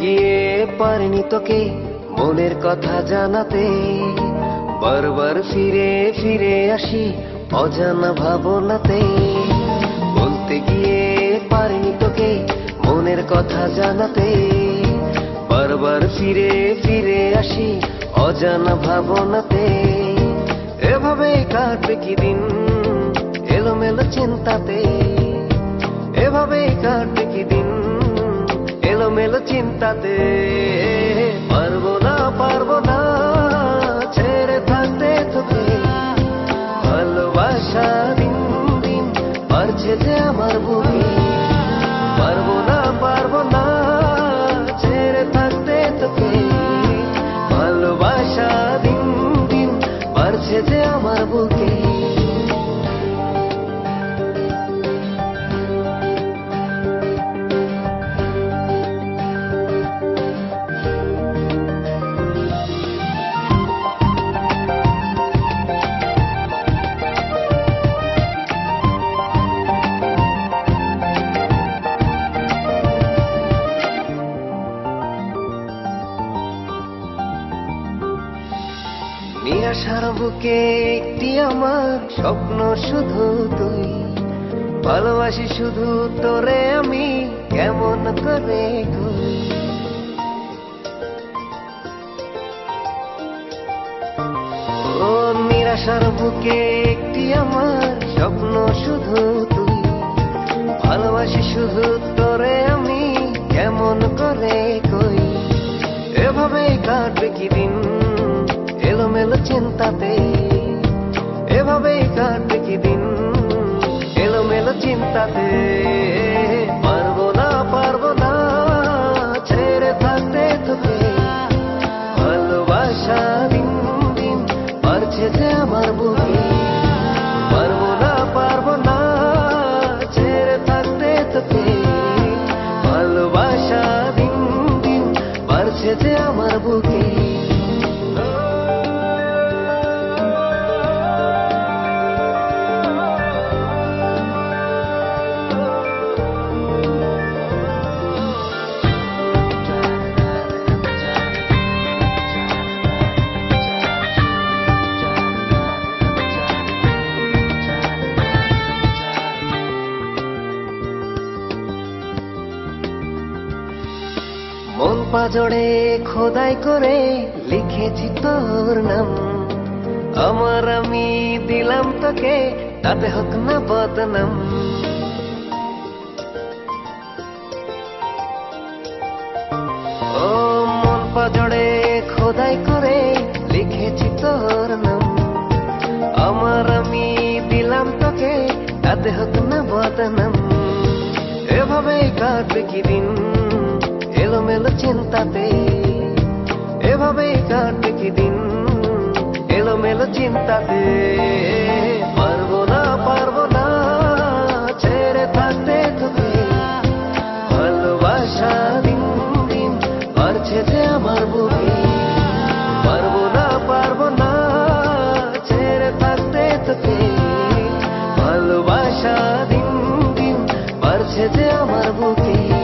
গিয়ে পারিনি তোকে মনের কথা জানাতে। বারবার ফিরে ফিরে আসি অজানা ভাবনাতে। বলতে গিয়ে পারিনি তোকে মনের কথা জানাতে। বারবার ফিরে ফিরে আসি অজানা ভাবনাতে। এভাবে কাটবে কি দিন এলোমেলো চিন্তাতে? এভাবে কাটবে কি দিন এলোমেলো চিন্তাতে। পারব না পারব না, ছেড়ে থাকতে তোকে। ভালোবাসা দিন দিন পারছে যে আমার বুকে। পারব না পারব না, ছেড়ে থাকতে তোকে। ভালোবাসা দিন দিন পারছে যে আমার বুকে। নিরাশার বুকে একটি আমার স্বপ্ন শুধু তুই। ভালোবাসি শুধু তোরে আমি, কেমন করে ও নিরাশার বুকে একটি আমার স্বপ্ন শুধু তুই। ভালোবাসি শুধু তোরে আমি, কেমন করে কই? এভাবে কাটবে কি দিন? এলোমেলো চিন্তাতে এভাবে কাটবে কি দিন? এলোমেলো চিন্তাতে। পারব না পারব না, ছেড়ে থাকতে তোকে। ভালোবাসা দিন দিন পারছে যে আমার বুকে। পারব না পারব না, ছেড়ে থাকতে তোকে। ভালোবাসা দিন দিন পারছে যে আমার বুকে। মন পাজড়ে খোদাই করে লিখেছি তোর নাম। আমার আমি দিলাম তোকে, তাতে হোক না বদনাম। ও মন পাজড়ে খোদাই করে লিখেছি তোর নাম। আমার আমি দিলাম তোকে, তাতে হোক না বদনাম। এভাবে কাটবে কি দিন? এলোমেলো চিন্তাতে। এভাবে কাটবে কি দিন? এলোমেলো চিন্তাতে। পারব না পারব না, ছেড়ে থাকতে তোকে ভালোবাসা দিন দিন পারছে যে আমার বুকে। পারব না পারব না, ছেড়ে থাকতে তোকে ভালোবাসা দিন দিন পারছে যে আমার বুকে।